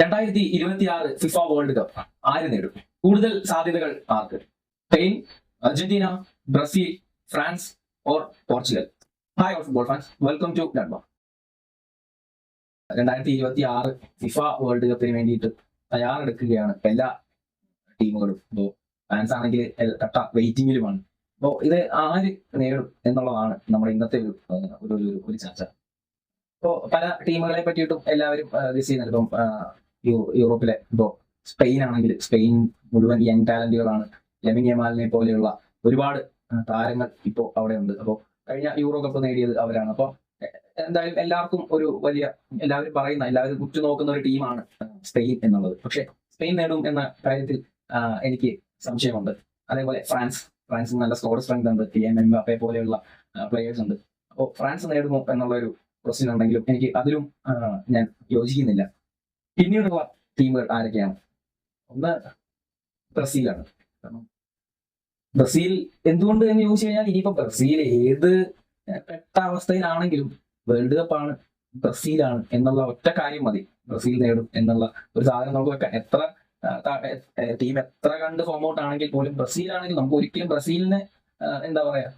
രണ്ടായിരത്തി ഇരുപത്തി ആറ് ഫിഫ വേൾഡ് കപ്പ് ആര് നേടും? കൂടുതൽ സാധ്യതകൾ ആർക്ക്? Spain Argentina Brazil France or Portugal? Hi all football fans welcome to ഡൺബ രണ്ടായിരത്തി ഇരുപത്തി ആറ് ഫിഫ വേൾഡ് കപ്പിന് വേണ്ടിയിട്ട് തയ്യാറെടുക്കുകയാണ് എല്ലാ ടീമുകളും. ഇപ്പോൾ ഫാൻസ് ആണെങ്കിൽ കട്ട വെയിറ്റിംഗിലുമാണ് അപ്പോൾ ഇത് ആര് നേടും എന്നുള്ളതാണ് നമ്മുടെ ഇന്നത്തെ ഒരു ഒരു ചർച്ച. ഇപ്പോൾ പല ടീമുകളെ പറ്റിയിട്ടും എല്ലാവരും ഗസ് ചെയ്യുന്നുണ്ട്. ഇപ്പം യൂറോപ്പിലെ ഇപ്പോ സ്പെയിൻ ആണെങ്കിൽ സ്പെയിൻ മുഴുവൻ യങ് ടാലന്റുകളാണ്. ലെമിൻ പോലെയുള്ള ഒരുപാട് താരങ്ങൾ ഇപ്പോ അവിടെ ഉണ്ട് അപ്പോൾ കഴിഞ്ഞ യൂറോ കപ്പ് നേടിയത് അവരാണ്. അപ്പോൾ എന്തായാലും എല്ലാവർക്കും ഒരു വലിയ എല്ലാവരും പറയുന്ന എല്ലാവരും ഉറ്റുനോക്കുന്ന ഒരു ടീമാണ് സ്പെയിൻ എന്നുള്ളത്. പക്ഷെ സ്പെയിൻ നേടും എന്ന കാര്യത്തിൽ എനിക്ക് സംശയമുണ്ട്. അതേപോലെ ഫ്രാൻസ് ഫ്രാൻസിന് നല്ല സ്കോർ സ്ട്രെങ്ത് ഉണ്ട്. ടി എം എംബാപ്പെ പോലെയുള്ള പ്ലേയേഴ്സ് ഉണ്ട്. അപ്പോൾ ഫ്രാൻസ് നേടുമോ എന്നുള്ള ഒരു ക്വസ്റ്റ്യൻ ഉണ്ടെങ്കിലും എനിക്ക് അതിലും ഞാൻ യോജിക്കുന്നില്ല. പിന്നീടുള്ള ടീമുകൾ ആരൊക്കെയാണ്? ഒന്ന് ബ്രസീലാണ് കാരണം ബ്രസീൽ എന്തുകൊണ്ട് എന്ന് ചോദിച്ചു കഴിഞ്ഞാൽ ഇനിയിപ്പോ ബ്രസീൽ ഏത് പെട്ട അവസ്ഥയിലാണെങ്കിലും വേൾഡ് കപ്പാണ് ബ്രസീലാണ് എന്നുള്ള ഒറ്റ കാര്യം മതി. ബ്രസീൽ നേടും എന്നുള്ള ഒരു സാധനം നമുക്ക് വെക്കാം. എത്ര ടീം എത്ര കണ്ട് ഫോം ഔട്ട് ആണെങ്കിൽ പോലും ബ്രസീൽ ആണെങ്കിൽ നമുക്ക് ഒരിക്കലും ബ്രസീലിനെ എന്താ പറയാ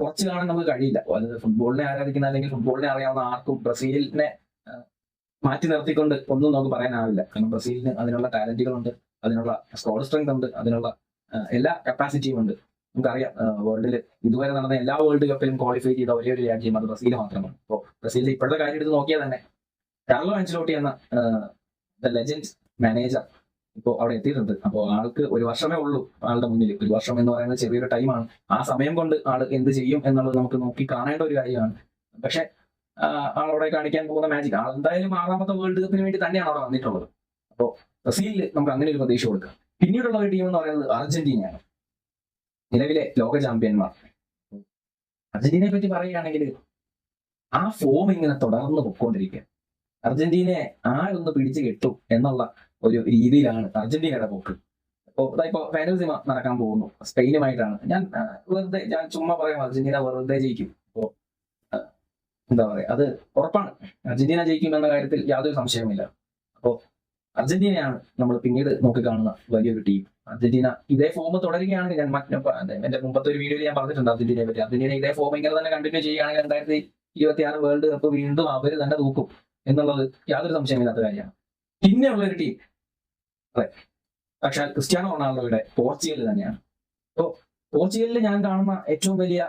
കുറച്ച് കാണാൻ നമുക്ക് കഴിയില്ല. അത് ഫുട്ബോളിനെ ആരാധിക്കുന്ന അല്ലെങ്കിൽ ഫുട്ബോളിനെ അറിയാവുന്ന ആർക്കും ബ്രസീലിനെ മാറ്റി നിർത്തിക്കൊണ്ട് ഒന്നും നമുക്ക് പറയാനാവില്ല. കാരണം ബ്രസീലിന് അതിനുള്ള ടാലന്റുകളുണ്ട് അതിനുള്ള സ്കോഡ് സ്ട്രെങ്ത് ഉണ്ട് അതിനുള്ള എല്ലാ കപ്പാസിറ്റിയും ഉണ്ട്. നമുക്കറിയാം വേൾഡിൽ ഇതുവരെ നടന്ന എല്ലാ വേൾഡ് കപ്പിലും ക്വാളിഫൈ ചെയ്ത ഒരേ ഒരു രാജ്യം അത് ബ്രസീൽ മാത്രമാണ്. അപ്പോൾ ബ്രസീലിൽ ഇപ്പോഴത്തെ കാര്യം എടുത്ത് നോക്കിയാൽ തന്നെ കാർലോ ആൻസലോട്ടി എന്ന ദ ലെജൻഡ് മാനേജർ ഇപ്പോൾ അവിടെ എത്തിയിട്ടുണ്ട്. അപ്പോൾ ആൾക്ക് ഒരു വർഷമേ ഉള്ളൂ ആളുടെ മുന്നിൽ. ഒരു വർഷം എന്ന് പറയുന്നത് ചെറിയൊരു ടൈമാണ് ആ സമയം കൊണ്ട് ആൾ എന്ത് ചെയ്യും എന്നുള്ളത് നമുക്ക് നോക്കി കാണേണ്ട ഒരു കാര്യമാണ്. പക്ഷെ ആളവിടെ കാണിക്കാൻ പോകുന്ന മാജിക് ആൾ എന്തായാലും ആറാമത്തെ വേൾഡ് കപ്പിന് വേണ്ടി തന്നെയാണ് അവിടെ വന്നിട്ടുള്ളത്. അപ്പോൾ ബ്രസീലിൽ നമുക്ക് അങ്ങനെ ഒരു പ്രതീക്ഷ കൊടുക്കാം. പിന്നീടുള്ള ഒരു ടീം എന്ന് പറയുന്നത് അർജന്റീനയാണ്. നിലവിലെ ലോക ചാമ്പ്യന്മാർ. അർജന്റീനയെ പറ്റി പറയുകയാണെങ്കിൽ ആ ഫോം ഇങ്ങനെ തുടർന്ന് പൊക്കോണ്ടിരിക്കുക അർജന്റീനയെ ആരൊന്ന് പിടിച്ചു കെട്ടും എന്നുള്ള ഒരു രീതിയിലാണ് അർജന്റീനയുടെ പോക്ക്. ഇപ്പോൾ ഫൈനൽ ഫാനൽസിമ നടക്കാൻ പോകുന്നു. സ്പെയിനുമായിട്ടാണ്. ഞാൻ വെറുതെ ഞാൻ ചുമ്മാ പറയാം അർജന്റീന വെറുതെ ജയിക്കും. എന്താ പറയുക അത് ഉറപ്പാണ്. അർജന്റീന ജയിക്കും എന്ന കാര്യത്തിൽ യാതൊരു സംശയവുമില്ല. അപ്പോ അർജന്റീനയാണ് നമ്മൾ പിന്നീട് നോക്കിക്കാണുന്ന വലിയൊരു ടീം. അർജന്റീന ഇതേ ഫോം തുടരുകയാണെങ്കിൽ ഞാൻ എന്റെ മുമ്പത്തെ ഒരു വീഡിയോയിൽ ഞാൻ പറഞ്ഞിട്ടുണ്ട് അർജന്റീനയെ പറ്റി. അർജന്റീന ഇതേ ഫോം ഇങ്ങനെ തന്നെ കണ്ടിന്യൂ ചെയ്യുകയാണെങ്കിൽ രണ്ടായിരത്തി ഇരുപത്തി ആറ് വേൾഡ് കപ്പ് വീണ്ടും അവർ തന്നെ തൂക്കും എന്നുള്ളത് യാതൊരു സംശയമില്ലാത്ത കാര്യമാണ്. പിന്നെയുള്ള ഒരു ടീം അതെ. പക്ഷേ ക്രിസ്ത്യാനോ റൊണാൾഡോയുടെ പോർച്ചുഗൽ തന്നെയാണ്. അപ്പോൾ പോർച്ചുഗലിൽ ഞാൻ കാണുന്ന ഏറ്റവും വലിയ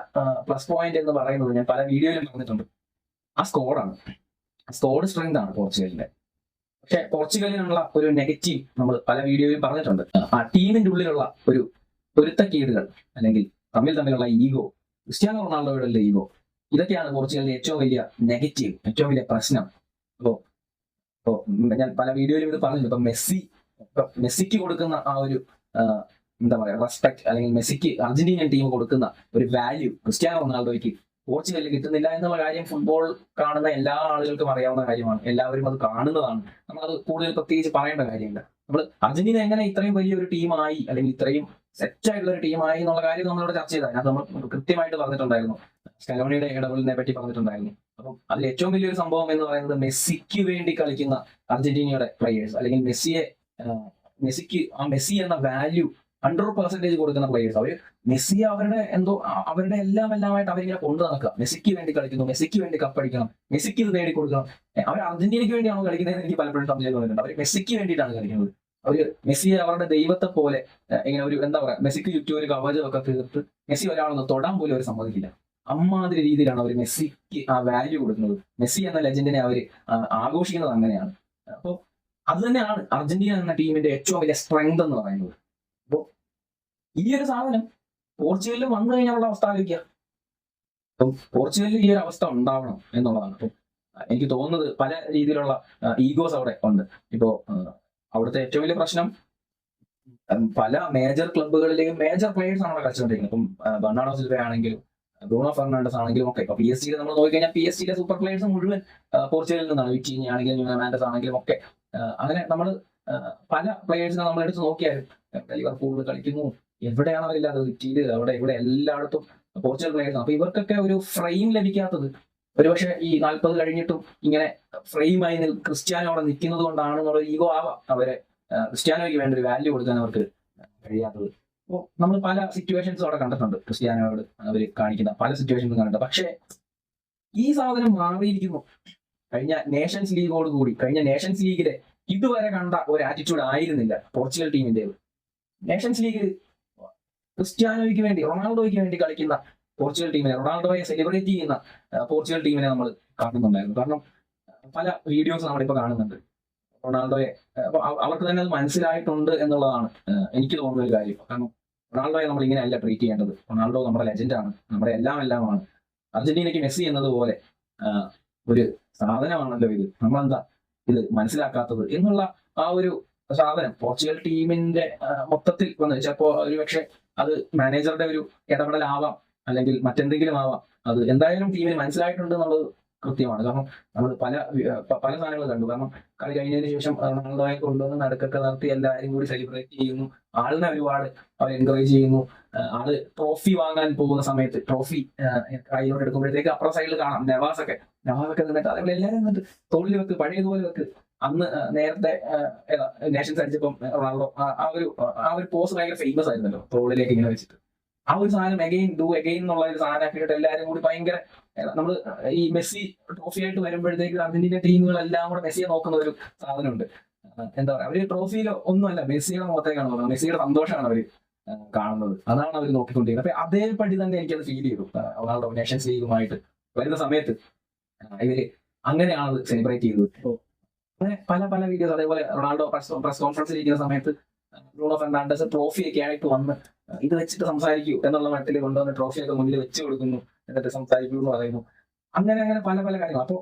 പ്ലസ് പോയിന്റ് എന്ന് പറയുന്നത് ഞാൻ പല വീഡിയോയിലും പറഞ്ഞിട്ടുണ്ട്. ആ സ്കോഡാണ് സ്കോഡ് സ്ട്രെങ്ത് ആണ് പോർച്ചുഗലിന്റെ. പക്ഷെ പോർച്ചുഗലിനുള്ള ഒരു നെഗറ്റീവ് നമ്മൾ പല വീഡിയോയിലും പറഞ്ഞിട്ടുണ്ട്. ആ ടീമിന്റെ ഉള്ളിലുള്ള ഒരു പൊരുത്തക്കേടുകൾ അല്ലെങ്കിൽ തമ്മിൽ തമ്മിലുള്ള ഈഗോ ക്രിസ്ത്യാനോ റൊണാൾഡോയുടെ ഈഗോ ഇതൊക്കെയാണ് പോർച്ചുഗലിന്റെ ഏറ്റവും വലിയ നെഗറ്റീവ് ഏറ്റവും വലിയ പ്രശ്നം. അപ്പോ ഇപ്പോ ഞാൻ പല വീഡിയോയിലും ഇത് പറഞ്ഞു ഇപ്പൊ മെസ്സി മെസ്സിക്ക് കൊടുക്കുന്ന ആ ഒരു എന്താ പറയാ റെസ്പെക്ട് അല്ലെങ്കിൽ മെസ്സിക്ക് അർജന്റീനിയൻ ടീം കൊടുക്കുന്ന ഒരു വാല്യൂ ക്രിസ്ത്യാനോ റൊണാൾഡോയ്ക്ക് പോർച്ചുഗലിൽ കിട്ടുന്നില്ല എന്നുള്ള കാര്യം ഫുട്ബോൾ കാണുന്ന എല്ലാ ആളുകൾക്കും അറിയാവുന്ന കാര്യമാണ്. എല്ലാവരും അത് കാണുന്നതാണ്. നമ്മളത് കൂടുതൽ പ്രത്യേകിച്ച് പറയേണ്ട കാര്യമില്ല. നമ്മൾ അർജന്റീന എങ്ങനെ ഇത്രയും വലിയൊരു ടീമായി അല്ലെങ്കിൽ ഇത്രയും സെറ്റ് ആയിട്ടുള്ള ഒരു ടീമായി എന്നുള്ള കാര്യം നമ്മളിവിടെ ചർച്ച ചെയ്താൽ അത് നമ്മൾ കൃത്യമായിട്ട് പറഞ്ഞിട്ടുണ്ടായിരുന്നു. സ്കലോണിയുടെ ഇടപെടലിനെ പറ്റി പറഞ്ഞിട്ടുണ്ടായിരുന്നു. അപ്പം അതിൽ ഏറ്റവും വലിയൊരു സംഭവം എന്ന് പറയുന്നത് മെസ്സിക്ക് വേണ്ടി കളിക്കുന്ന അർജന്റീനയുടെ പ്ലേയേഴ്സ് അല്ലെങ്കിൽ മെസ്സിയെ മെസ്സിക്ക് ആ മെസ്സി എന്ന വാല്യൂ ഹൺഡ്രഡ് പെർസെന്റേജ് കൊടുക്കുന്ന പ്ലേയേഴ്സ് അവർ മെസ്സി അവരുടെ എന്തോ അവരുടെ എല്ലാം എല്ലാമായിട്ട് അവരിങ്ങനെ കൊണ്ടു നടക്കുക. മെസ്സിക്ക് വേണ്ടി കളിക്കുന്നു മെസ്സിക്ക് വേണ്ടി കപ്പടിക്കണം മെസ്സിക്ക് ഇത് നേടിക്കൊടുക്കണം അവർ അർജന്റീനയ്ക്ക് വേണ്ടിയാണോ കളിക്കുന്നത് എനിക്ക് പലപ്പോഴും സംശയം തോന്നിയിട്ടുണ്ട് അവർ മെസ്സിക്ക് വേണ്ടിയിട്ടാണ് കളിക്കുന്നത്. അവർ മെസ്സി അവരുടെ ദൈവത്തെ പോലെ ഇങ്ങനെ ഒരു എന്താ പറയാ മെസ്സിക്ക് ചുറ്റും ഒരു കവചമൊക്കെ തീർത്ത് മെസ്സി ഒരാളൊന്ന് തൊടാൻ പോലും അവർ സമ്മതിക്കില്ല. അമ്മാതിരി രീതിയിലാണ് അവർ മെസ്സിക്ക് ആ വാല്യൂ കൊടുക്കുന്നത്. മെസ്സി എന്ന ലെജൻഡിനെ അവർ ആഘോഷിക്കുന്നത് അങ്ങനെയാണ്. അപ്പോൾ അത് തന്നെയാണ് അർജന്റീന എന്ന ടീമിന്റെ ഏറ്റവും വലിയ സ്ട്രെങ്ത് എന്ന് പറയുന്നത്. ഈ ഒരു സാധനം പോർച്ചുഗലിൽ വന്നു കഴിഞ്ഞാലുള്ള അവസ്ഥ ആലോചിക്കുക. അപ്പം പോർച്ചുഗലിൽ ഈ ഒരു അവസ്ഥ ഉണ്ടാവണം എന്നുള്ളതാണ്. അപ്പം എനിക്ക് തോന്നുന്നത് പല രീതിയിലുള്ള ഈഗോസ് അവിടെ ഉണ്ട്. ഇപ്പോ അവിടുത്തെ ഏറ്റവും വലിയ പ്രശ്നം പല മേജർ ക്ലബുകളിലെയും മേജർ പ്ലേയേഴ്സ് ആണ് അവിടെ കളിച്ചുകൊണ്ടിരിക്കുന്നത്. ഇപ്പം ബർണാഡോ സിൽവ ആണെങ്കിലും ബ്രൂണോ ഫെർണാണ്ടസ് ആണെങ്കിലും ഒക്കെ. ഇപ്പൊ പി എസ് സിയിൽ നമ്മൾ നോക്കിക്കഴിഞ്ഞാൽ പി എസ് സിയിലെ സൂപ്പർ പ്ലേയേഴ്സ് മുഴുവൻ പോർച്ചുഗലിൽ നിന്നാണ്. വിറ്റീനി ആണെങ്കിലും ഫെർണാണ്ടസ് ആണെങ്കിലും ഒക്കെ. അങ്ങനെ നമ്മൾ പല പ്ലേയേഴ്സിനെ നമ്മൾ എടുത്ത് നോക്കിയാലും ലിവർപൂളിൽ കളിക്കുന്നു എവിടെയാണ് അവരില്ലാത്തത് ഇറ്റലിയിൽ അവിടെ ഇവിടെ എല്ലായിടത്തും പോർച്ചുഗൽ പ്ലേയേഴ്സ് അപ്പൊ ഇവർക്കൊക്കെ ഒരു ഫ്രെയിം ലഭിക്കാത്തത്. ഒരുപക്ഷെ ഈ നാൽപ്പത് കഴിഞ്ഞിട്ടും ഇങ്ങനെ ഫ്രെയിമായി ക്രിസ്ത്യാനോ അവിടെ നിൽക്കുന്നത് കൊണ്ടാണ് എന്നുള്ള ഈഗോ ആവാം അവരെ ക്രിസ്ത്യാനോയ്ക്ക് വേണ്ട ഒരു വാല്യൂ കൊടുക്കാൻ അവർക്ക് കഴിയാത്തത്. അപ്പോൾ നമ്മൾ പല സിറ്റുവേഷൻസും അവിടെ കണ്ടിട്ടുണ്ട്. ക്രിസ്ത്യാനോയോട് അവർ കാണിക്കുന്ന പല സിറ്റുവേഷൻസും കണ്ടിട്ടുണ്ട്. പക്ഷേ ഈ സാധനം മാറിയിരിക്കുന്നു. കഴിഞ്ഞ നേഷൻസ് ലീഗോട് കൂടി കഴിഞ്ഞ നേഷൻസ് ലീഗിലെ ഇതുവരെ കണ്ട ഒരു ആറ്റിറ്റ്യൂഡ് ആയിരുന്നില്ല പോർച്ചുഗൽ ടീമിന്റെ നേഷൻസ് ലീഗിൽ ക്രിസ്ത്യാനോയ്ക്ക് വേണ്ടി റൊണാൾഡോയ്ക്ക് വേണ്ടി കളിക്കുന്ന പോർച്ചുഗൽ ടീമിനെ റൊണാൾഡോയെ സെലിബ്രേറ്റ് ചെയ്യുന്ന പോർച്ചുഗൽ ടീമിനെ നമ്മൾ കാണുന്നുണ്ടായിരുന്നു. കാരണം പല വീഡിയോസ് നമ്മളിപ്പോൾ കാണുന്നുണ്ട്. റൊണാൾഡോയെ അവർക്ക് തന്നെ അത് മനസ്സിലായിട്ടുണ്ട് എന്നുള്ളതാണ് എനിക്ക് തോന്നുന്ന ഒരു കാര്യം. കാരണം റൊണാൾഡോയെ നമ്മൾ ഇങ്ങനെയല്ല ട്രീറ്റ് ചെയ്യേണ്ടത്. റൊണാൾഡോ നമ്മുടെ ലെജൻഡാണ് നമ്മുടെ എല്ലാം എല്ലാമാണ്. അർജന്റീനയ്ക്ക് മെസ്സി എന്നതുപോലെ ഒരു സാധനമാണല്ലോ ഇത്. നമ്മളെന്താ ഇത് മനസ്സിലാക്കാത്തത് എന്നുള്ള ആ ഒരു സാധനം പോർച്ചുഗൽ ടീമിന്റെ മൊത്തത്തിൽ വന്ന് ചിലപ്പോ ഒരുപക്ഷെ അത് മാനേജറുടെ ഒരു ഇടപെടലാവാം അല്ലെങ്കിൽ മറ്റെന്തെങ്കിലും ആവാം. അത് എന്തായാലും ടീമിന് മനസ്സിലായിട്ടുണ്ട് എന്നുള്ളത് കൃത്യമാണ്. കാരണം നമ്മൾ പല പല സാധനങ്ങൾ കണ്ടു. കാരണം കളി കഴിഞ്ഞതിന് ശേഷം റൊണാൾഡോയെ കൊണ്ടുവന്ന് നടക്കൊക്കെ നടത്തി എല്ലാവരും കൂടി സെലിബ്രേറ്റ് ചെയ്യുന്നു. ആളിനെ ഒരുപാട് അവർ എൻകറേജ് ചെയ്യുന്നു. ആൾ ട്രോഫി വാങ്ങാൻ പോകുന്ന സമയത്ത് ട്രോഫി കയ്യിലോട്ട് എടുക്കുമ്പോഴത്തേക്ക് അപ്പുറം സൈഡിൽ കാണാം. നവാസൊക്കെ. നവാസൊക്കെ നിന്നിട്ട് അതേപോലെ എല്ലാവരും നിന്നിട്ട് തോളിൽ വെക്ക് പഴയതുപോലെ വെക്ക്. അന്ന് നേരത്തെ നേഷൻസ് അടിച്ചപ്പം റൊണാൾഡോ ആ- ഒരു ആ ഒരു പോസ് ഭയങ്കര ഫേമസ് ആയിരുന്നല്ലോ തോളിലേക്ക് ഇങ്ങനെ വെച്ചിട്ട്. ആ ഒരു സാധനം എഗെയിൻ ഡു എഗെയിൻ എന്നുള്ള ഒരു സാധനം ആക്കിയിട്ട് എല്ലാവരും കൂടി ഭയങ്കര നമ്മൾ ഈ മെസ്സി ട്രോഫി ആയിട്ട് വരുമ്പോഴത്തേക്ക് അർജന്റീന ടീമുകളെല്ലാം കൂടെ മെസ്സിയെ നോക്കുന്ന ഒരു സാധനമുണ്ട്. എന്താ പറയാ അവർ ട്രോഫിയിലോ ഒന്നുമല്ല മെസ്സിയുടെ മുഖത്തേക്കാണ് നോക്കുന്നത്. മെസ്സിയുടെ സന്തോഷമാണ് അവർ കാണുന്നത്. അതാണ് അവർ നോക്കിക്കൊണ്ടിരിക്കുന്നത്. അപ്പൊ അതേപടി തന്നെ എനിക്കത് ഫീൽ ചെയ്തു. റൊണാൾഡോ നേഷൻസ് ലീഗുമായിട്ട് വരുന്ന സമയത്ത് ഇവർ അങ്ങനെയാണ് സെലിബ്രേറ്റ് ചെയ്തത്. അങ്ങനെ പല പല വീഡിയോസ് അതേപോലെ റൊണാൾഡോ പ്രസ് പ്രസ് കോൺഫറൻസിൽ ഇരിക്കുന്ന സമയത്ത് ബ്രൂണോ ഫെർണാണ്ടസ് ട്രോഫി ഒക്കെ ആയിട്ട് വന്ന് ഇത് വെച്ചിട്ട് സംസാരിക്കൂ എന്നുള്ള മട്ടിൽ കൊണ്ടുവന്ന് ട്രോഫി ഒക്കെ മുന്നിൽ വെച്ച് കൊടുക്കുന്നു എന്നിട്ട് സംസാരിക്കൂ എന്ന് പറയുന്നു. അങ്ങനെ അങ്ങനെ പല പല കാര്യങ്ങൾ. അപ്പോൾ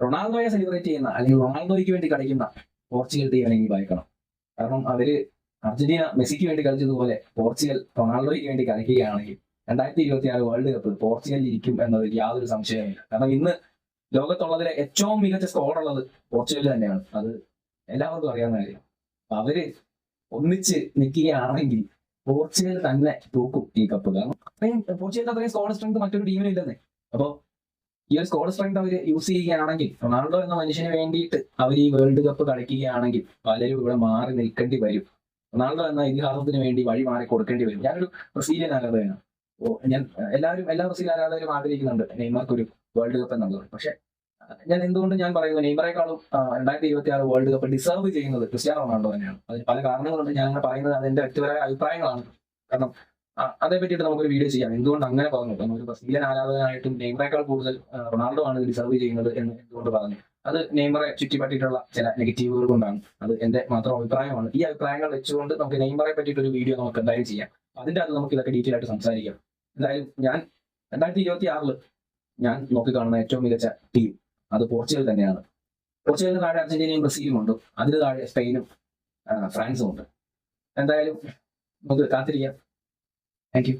റൊണാൾഡോയെ സെലിബ്രേറ്റ് ചെയ്യുന്ന അല്ലെങ്കിൽ റൊണാൾഡോയ്ക്ക് വേണ്ടി കളിക്കുന്ന പോർച്ചുഗൽ ടീം അല്ലെങ്കിൽ വായിക്കണം കാരണം അവർ അർജന്റീന മെസ്സിക്ക് വേണ്ടി കളിച്ചതുപോലെ പോർച്ചുഗൽ റൊണാൾഡോയ്ക്ക് വേണ്ടി കളിക്കുകയാണെങ്കിൽ രണ്ടായിരത്തി ഇരുപത്തി ആറ് വേൾഡ് കപ്പ് പോർച്ചുഗലിൽ ഇരിക്കും എന്നതിൽ യാതൊരു സംശയമില്ല കാരണം ഇന്ന് ലോകത്തുള്ളതിലെ ഏറ്റവും മികച്ച സ്കോർ ഉള്ളത് പോർച്ചുഗൽ തന്നെയാണ്. അത് എല്ലാവർക്കും അറിയാവുന്ന കാര്യം. അവർ ഒന്നിച്ച് നിൽക്കുകയാണെങ്കിൽ പോർച്ചുഗൽ തന്നെ തൂക്കും ഈ കപ്പ് കാരണം അത്രയും പോർച്ചുഗലിന്റെ അത്രയും സ്കോർ സ്ട്രെങ്ത് മറ്റൊരു ടീമിനും ഇല്ലെന്നേ. അപ്പോ ഈ ഒരു സ്കോർ സ്ട്രെങ്ത് അവർ യൂസ് ചെയ്യുകയാണെങ്കിൽ റൊണാൾഡോ എന്ന മനുഷ്യന് വേണ്ടിയിട്ട് അവർ ഈ വേൾഡ് കപ്പ് കളിക്കുകയാണെങ്കിൽ പലരും ഇവിടെ മാറി നിൽക്കേണ്ടി വരും. റൊണാൾഡോ എന്ന ഇതിഹാസത്തിന് വേണ്ടി വഴി മാറി കൊടുക്കേണ്ടി വരും. ഞാനൊരു ബ്രസീലിയൻ ആരാധകനാണ്. ഞാൻ എല്ലാവരും എല്ലാ ബ്രസീൽ ആരാധകരും ആഗ്രഹിക്കുന്നുണ്ട് നെയ്മർക്ക് ഒരു വേൾഡ് കപ്പ് എന്നുള്ളത്. പക്ഷെ ഞാൻ എന്തുകൊണ്ട് ഞാൻ പറയുന്നത് നെയ്മറേക്കാളും രണ്ടായിരത്തി ഇരുപത്തി ആറ് വേൾഡ് കപ്പ് ഡിസേർവ് ചെയ്യുന്നത് ക്രിസ്ത്യാനോ റൊണാൾഡോ തന്നെയാണ്. അതിന് പല കാരണങ്ങളുണ്ട്. ഞാൻ അങ്ങനെ പറയുന്നത് അതിന്റെ വ്യക്തിപരമായ അഭിപ്രായങ്ങളാണ്. കാരണം അതേ പറ്റിയിട്ട് നമുക്കൊരു വീഡിയോ ചെയ്യാം. എന്തുകൊണ്ട് അങ്ങനെ പറഞ്ഞു? കാരണം ഒരു ബ്രസീലിയൻ ആരാധകനായിട്ടും നെയ്മറേക്കാൾ കൂടുതൽ റൊണാൾഡോ ആണ് ഡിസർവ് ചെയ്യുന്നത് എന്ന് എന്തുകൊണ്ട് പറഞ്ഞു? അത് നെയ്മറെ ചുറ്റിപ്പറ്റിയിട്ടുള്ള ചില നെഗറ്റീവുകൾ കൊണ്ടാണ്. അത് എന്റെ മാത്രം അഭിപ്രായമാണ്. ഈ അഭിപ്രായങ്ങൾ വെച്ചുകൊണ്ട് നമുക്ക് നെയ്മറെ പറ്റിയിട്ട് ഒരു വീഡിയോ നമുക്ക് എന്തായാലും ചെയ്യാം. അതിന്റെ അത് നമുക്ക് ഇതൊക്കെ ഡീറ്റെയിൽ ആയിട്ട് സംസാരിക്കാം. എന്തായാലും ഞാൻ രണ്ടായിരത്തി ഇരുപത്തി ആറിൽ ഞാൻ നോക്കിക്കാണുന്ന ഏറ്റവും മികച്ച ടീം അത് പോർച്ചുഗൽ തന്നെയാണ്. പോർച്ചുഗലിന് താഴെ അർജന്റീനയും ബ്രസീലും ഉണ്ട്. അതിന് താഴെ സ്പെയിനും ഫ്രാൻസും ഉണ്ട്. എന്തായാലും നമുക്ക് കാത്തിരിക്കാം. താങ്ക്